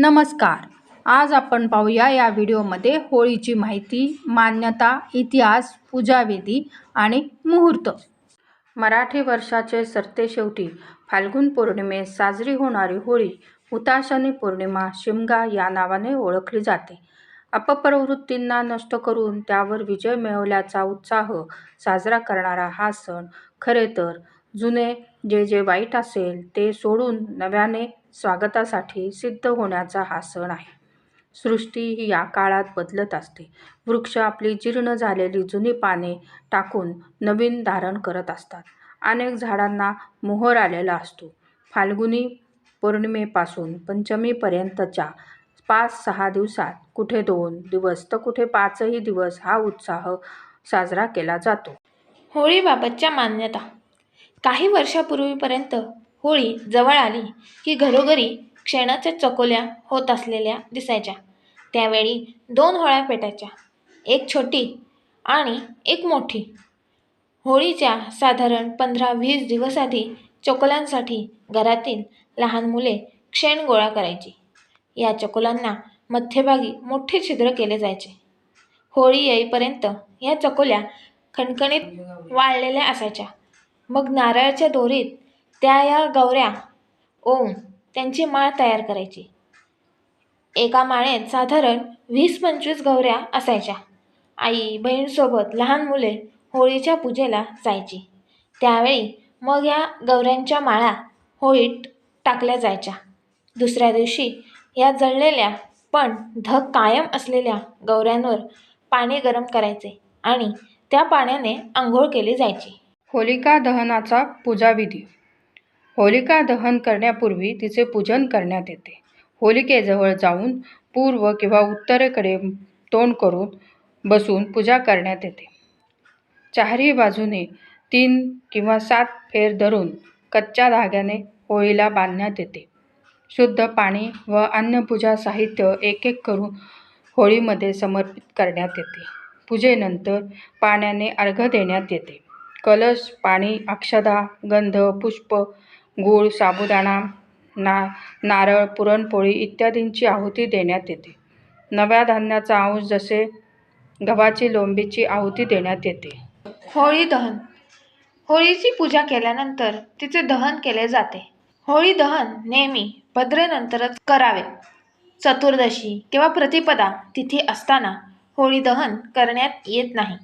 नमस्कार. आज आपण पाहूया या व्हिडिओमध्ये होळीची माहिती मान्यता इतिहास पूजाविधी आणि मुहूर्त. मराठी वर्षाचे सरतेशेवटी फाल्गुन पौर्णिमेत साजरी होणारी होळी उताशनी पौर्णिमा शिमगा या नावाने ओळखली जाते. अपप्रवृत्तींना नष्ट करून त्यावर विजय मिळवल्याचा उत्साह साजरा करणारा हा सण खरे तर जुने जे जे वाईट असेल ते सोडून नव्याने स्वागतासाठी सिद्ध होण्याचा हा सण आहे. सृष्टी ही या काळात बदलत असते. वृक्ष आपली जीर्ण झालेली जुनी पाने टाकून नवीन धारण करत असतात. अनेक झाडांना मोहर आलेला असतो. फाल्गुनी पौर्णिमेपासून पंचमीपर्यंतच्या पाच सहा दिवसात कुठे दोन दिवस तर कुठे पाचही दिवस हा उत्साह साजरा केला जातो. होळीबाबतच्या मान्यता. काही वर्षापूर्वीपर्यंत होळी जवळ आली की घरोघरी शेणाच्या चकोल्या होत असलेल्या दिसायच्या. त्यावेळी दोन होळ्या पेटायच्या. एक छोटी आणि एक मोठी. होळीच्या साधारण पंधरा वीस दिवस आधी चकोल्यांसाठी घरातील लहान मुले शेण गोळा करायची. या चकोल्यांना मध्यभागी मोठे छिद्र केले जायचे. होळी येईपर्यंत या चकोल्या खणखणीत वाळलेल्या असायच्या. मग नारळाच्या दोरीत त्या या गवऱ्या ओम त्यांची माळ तयार करायची. एका माळेत साधारण वीस पंचवीस गवऱ्या असायच्या. आई बहीणसोबत लहान मुले होळीच्या पूजेला जायची. त्यावेळी मग या गवऱ्यांच्या माळा होळीत टाकल्या जायच्या. दुसऱ्या दिवशी या जळलेल्या पण धग कायम असलेल्या गवऱ्यांवर पाणी गरम करायचे आणि त्या पाण्याने आंघोळ केली जायची. होलिका दहनाचा पूजाविधी होलिका दहन करण्यापूर्वी तिचे पूजन करण्यात येते. होलिकेजवळ जाऊन पूर्व किंवा उत्तरेकडे तोंड करून बसून पूजा करण्यात येते. चारही बाजूने तीन किंवा सात फेर धरून कच्च्या धाग्याने होळीला बांधण्यात येते. शुद्ध पाणी व अन्य पूजा साहित्य एक एक करून होळीमध्ये समर्पित करण्यात येते. पूजेनंतर पाण्याने अर्घ्य देण्यात येते. कलश पाणी अक्षदा गंध पुष्प गूळ साबुदाणा ना नारळ पुरणपोळी इत्यादींची आहुती देण्यात येते. नव्या धान्याचा अंश जसे गव्हाची लोंबीची आहुती देण्यात येते. होळी दहन. होळीची पूजा केल्यानंतर तिचे दहन केले जाते. होळी दहन नेहमी भद्रेनंतरच करावे. चतुर्दशी किंवा प्रतिपदा तिथी असताना होळी दहन करण्यात येत नाही.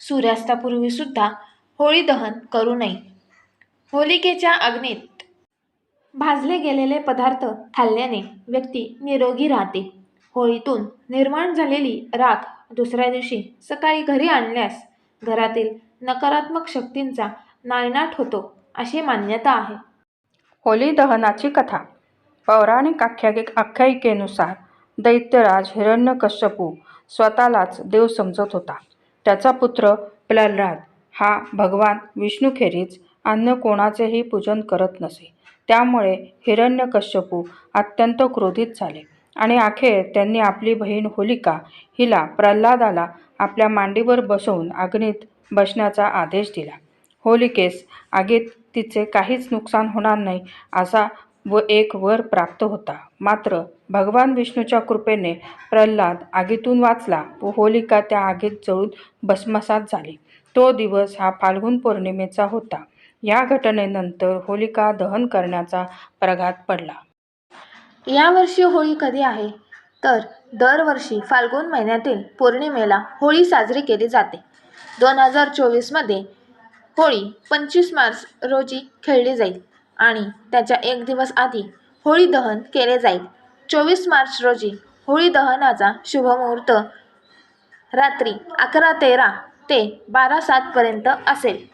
सूर्यास्तापूर्वीसुद्धा होळी दहन करू नये. होलिकेच्या अग्नीत भाजले गेलेले पदार्थ खाल्ल्याने व्यक्ती निरोगी राहते. होळीतून निर्माण झालेली राख दुसऱ्या दिवशी सकाळी घरी आणल्यास घरातील नकारात्मक शक्तींचा नायनाट होतो अशी मान्यता आहे. होली दहनाची कथा. पौराणिक आख्यायिक आख्यायिकेनुसार दैत्यराज हिरण्यकश्यपू स्वतःलाच देव समजत होता. त्याचा पुत्र प्रल्हाद हा भगवान विष्णूखेरीज अन्य कोणाचेही पूजन करत नसे. त्यामुळे हिरण्यकश्यपू अत्यंत क्रोधित झाले. आणि अखेर त्यांनी आपली बहीण होलिका हिला प्रल्हादाला आपल्या मांडीवर बसवून अग्नीत बसण्याचा आदेश दिला. होलिकेस आगीत तिचे काहीच नुकसान होणार नाही असा व एक वर प्राप्त होता. मात्र भगवान विष्णूच्या कृपेने प्रल्हाद आगीतून वाचला व होलिका त्या आगीत जळून भस्मसात झाली. तो दिवस हा फाल्गुन पौर्णिमेचा होता. या घटनेनंतर होलिका दहन करण्याचा प्रघात पडला. यावर्षी होळी कधी आहे? तर दरवर्षी फाल्गुन महिन्यातील पौर्णिमेला होळी साजरी केली जाते. दोन हजार चोवीसमध्ये होळी पंचवीस मार्च रोजी खेळली जाईल आणि त्याच्या एक दिवस आधी होळी दहन केले जाईल. चोवीस मार्च रोजी होळी दहनाचा शुभमुहूर्त रात्री अकरा तेरा ते बारा सातपर्यंत असेल.